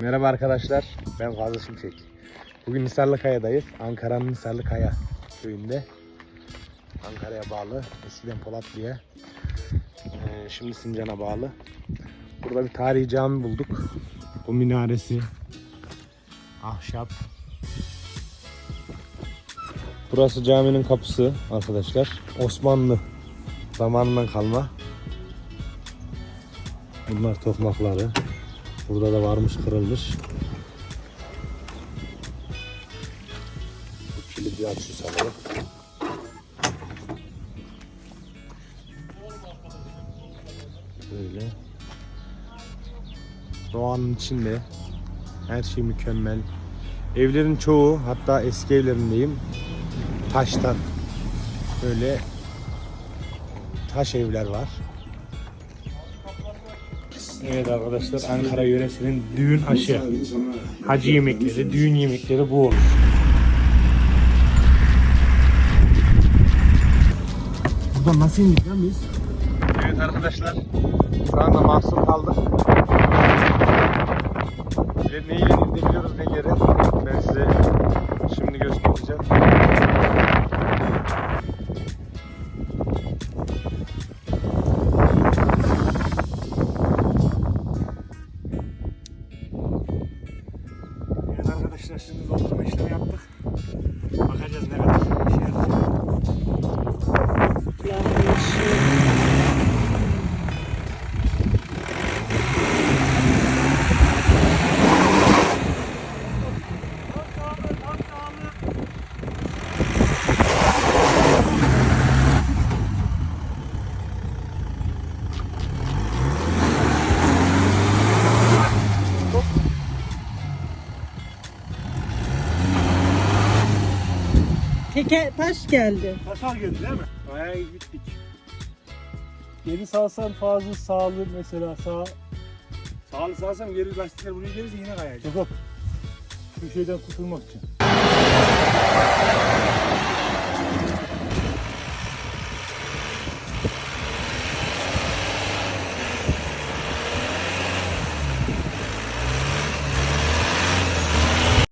Merhaba arkadaşlar, ben Fazıl Şimşek. Bugün Hisarlıkaya'dayız. Ankara'nın Hisarlıkaya köyünde. Ankara'ya bağlı, eskiden Polatlı'ya. Ee, şimdi Sincan'a bağlı. Burada bir tarihi cami bulduk. Bu minaresi, ahşap. Burası caminin kapısı arkadaşlar. Osmanlı zamanından kalma. Bunlar tokmakları. Burada da varmış kırılmış. Kilidi açıyor sanırım. Böyle. Doğanın içinde her şey mükemmel. Evlerin çoğu hatta eski evlerindeyim taştan. Böyle taş evler var. Evet arkadaşlar Ankara yöresinin düğün aşı. Hacı yemekleri, düğün yemekleri bu olur. Buradan nasıl indik lan biz? Evet arkadaşlar şu anda mahsur kaldık. Ve neyle gidebiliyoruz ne arkadaşlar şimdi doldurma yaptık. Bakacağız ne kadar Teke taş geldi. Taşar geldi değil mi? Bayağı iyi gittik. Geri salsan fazla sağlı mesela sağ Sağlı sağsam geri lastikler buraya gelirse yine kayacak. yok yok. Şu şeyden kurtulmak için.